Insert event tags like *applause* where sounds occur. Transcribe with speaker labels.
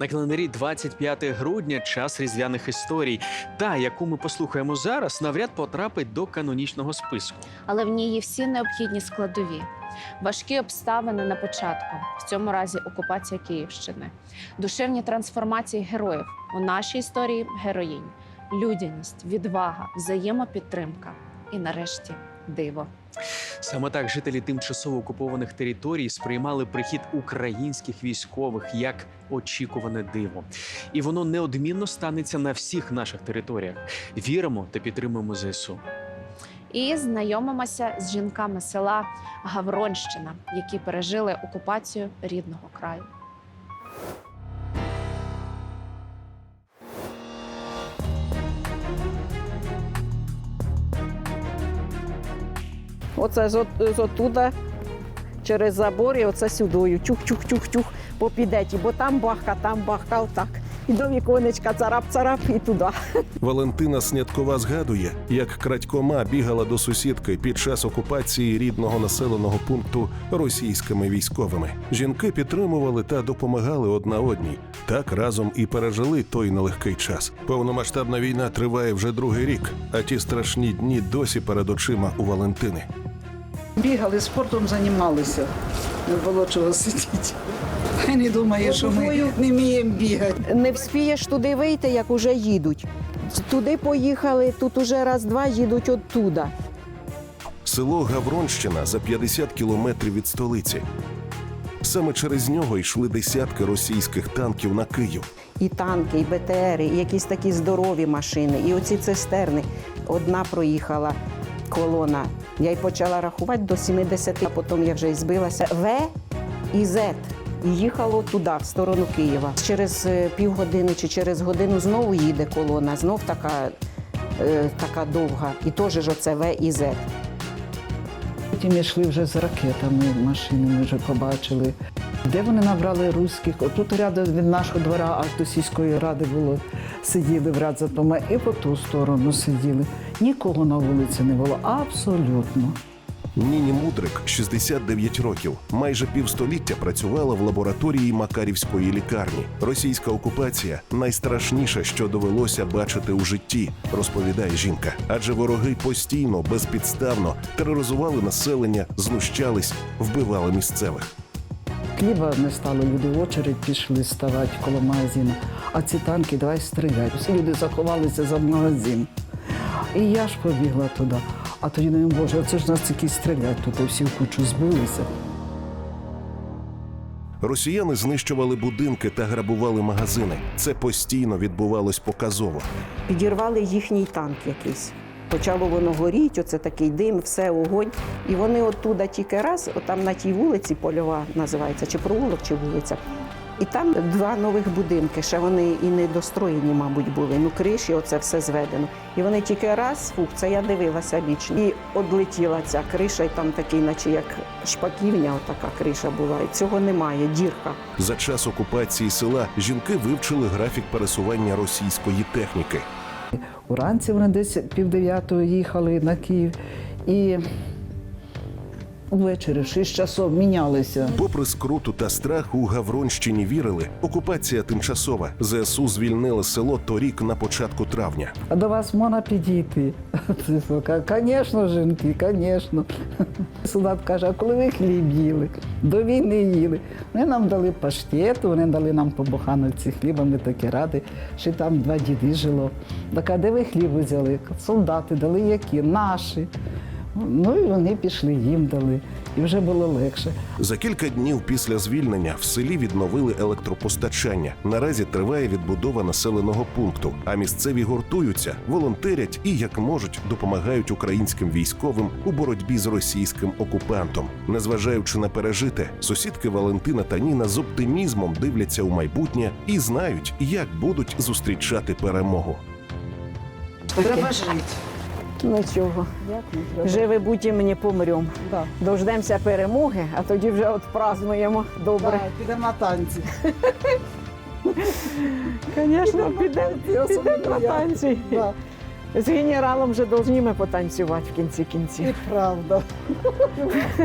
Speaker 1: На календарі 25 грудня час різдвяних історій. Та, яку ми послухаємо зараз, навряд потрапить до канонічного списку.
Speaker 2: але в ній є всі необхідні складові. Важкі обставини на початку, в цьому разі окупація Київщини, душевні трансформації героїв у нашій історії героїнь, людяність, відвага, взаємопідтримка і нарешті диво.
Speaker 1: Саме так жителі тимчасово окупованих територій сприймали прихід українських військових як очікуване диво, і воно неодмінно станеться на всіх наших територіях. Віримо та підтримуємо ЗСУ.
Speaker 2: І знайомимося з жінками села Гавронщина, які пережили окупацію рідного краю.
Speaker 3: Оце з, от- з отуда через забор і оце сюдою. Чух-чух-чух-чух по підеті, бо там бахка, там бахка, отак. І до віконечка царап-царап і туди. *laughs*
Speaker 4: Валентина Сняткова згадує, як крадькома бігала до сусідки під час окупації рідного населеного пункту російськими військовими. Жінки підтримували та допомагали одна одній. Так разом і пережили той нелегкий час. Повномасштабна війна триває вже другий рік, а ті страшні дні досі перед очима у Валентини.
Speaker 5: Бігали, спортом займалися. Не було чого сидіти. Хай не думає, що ми не вміємо бігати.
Speaker 3: Не вспієш туди вийти, як уже їдуть. Туди поїхали, тут уже раз-два їдуть оттуда.
Speaker 4: Село Гавронщина за 50 кілометрів від столиці. Саме через нього йшли десятки російських танків на Київ.
Speaker 3: І танки, і БТРи, і якісь такі здорові машини, і оці цистерни. Одна проїхала колона. Я й почала рахувати до 70, а потім я вже й збилася. В і З. І їхало туди, в сторону Києва. Через е, півгодини чи через годину знову їде колона, знов така, е, така довга. І теж оце В і З.
Speaker 5: Потім йшли вже з ракетами, машини ми вже побачили. Де вони набрали русських? Отут рядом від нашого двора аж до сільської ради було. Сиділи в ряд за тома і по ту сторону сиділи. Нікого на вулиці не було. Абсолютно.
Speaker 4: Ніні Мудрик, 69 років, майже півстоліття працювала в лабораторії Макарівської лікарні. Російська окупація найстрашніше, що довелося бачити у житті, розповідає жінка. Адже вороги постійно, безпідставно тероризували населення, знущались, вбивали місцевих.
Speaker 5: Хліба не стало, люди в очередь пішли ставати коло магазину. А ці танки давай стріляй. Люди заховалися за магазин. І я ж побігла туди. А тоді думаю, боже, оце ж нас тільки стрілять тут, і всі в кучу збилися.
Speaker 4: Росіяни знищували будинки та грабували магазини. Це постійно відбувалось показово.
Speaker 3: Підірвали їхній танк якийсь. Почало воно горіти, оце такий дим, все огонь. І вони оттуда тільки раз, отам на тій вулиці, польова називається, чи провулок, чи вулиця. І там два нових будинки, ще вони і недостроєні, мабуть, були. Ну, криші, оце все зведено. І вони тільки раз, фух, це я дивилася лічно. І одлетіла ця криша, і там такий, наче як шпаківня, отака криша була. І цього немає, дірка.
Speaker 4: За час окупації села жінки вивчили графік пересування російської техніки.
Speaker 5: Уранці вони десь півдев'ятого їхали на Київ. І ввечері, 6 часов мінялися.
Speaker 4: Попри скруту та страх, у Гавронщині вірили, окупація тимчасова. ЗСУ звільнили село торік на початку травня.
Speaker 5: А до вас можна підійти? *laughs* Звісно, жінки, звісно. Солдат каже, а коли ви хліб їли? До війни їли. Вони нам дали паштет, вони дали нам по бухановці хліба, ми такі раді, що там два діди жило. Так, а де ви хліб взяли? Солдати дали які? Наші. Ну і вони пішли, їм дали. І вже було легше.
Speaker 4: За кілька днів після звільнення в селі відновили електропостачання. Наразі триває відбудова населеного пункту. А місцеві гуртуються, волонтерять і як можуть допомагають українським військовим у боротьбі з російським окупантом. Незважаючи на пережите, сусідки Валентина та Ніна з оптимізмом дивляться у майбутнє і знають, як будуть зустрічати перемогу.
Speaker 5: Треба жити.
Speaker 3: Нічого. Живи будь не помрем.
Speaker 5: Да.
Speaker 3: Дождемося перемоги, а тоді вже от празднуємо добре.
Speaker 5: Да, підемо на танці. *laughs*
Speaker 3: Звісно, підемо підем на танці.
Speaker 5: Да,
Speaker 3: З генералом вже повинні ми потанцювати в кінці кінців.
Speaker 5: і правда. *laughs*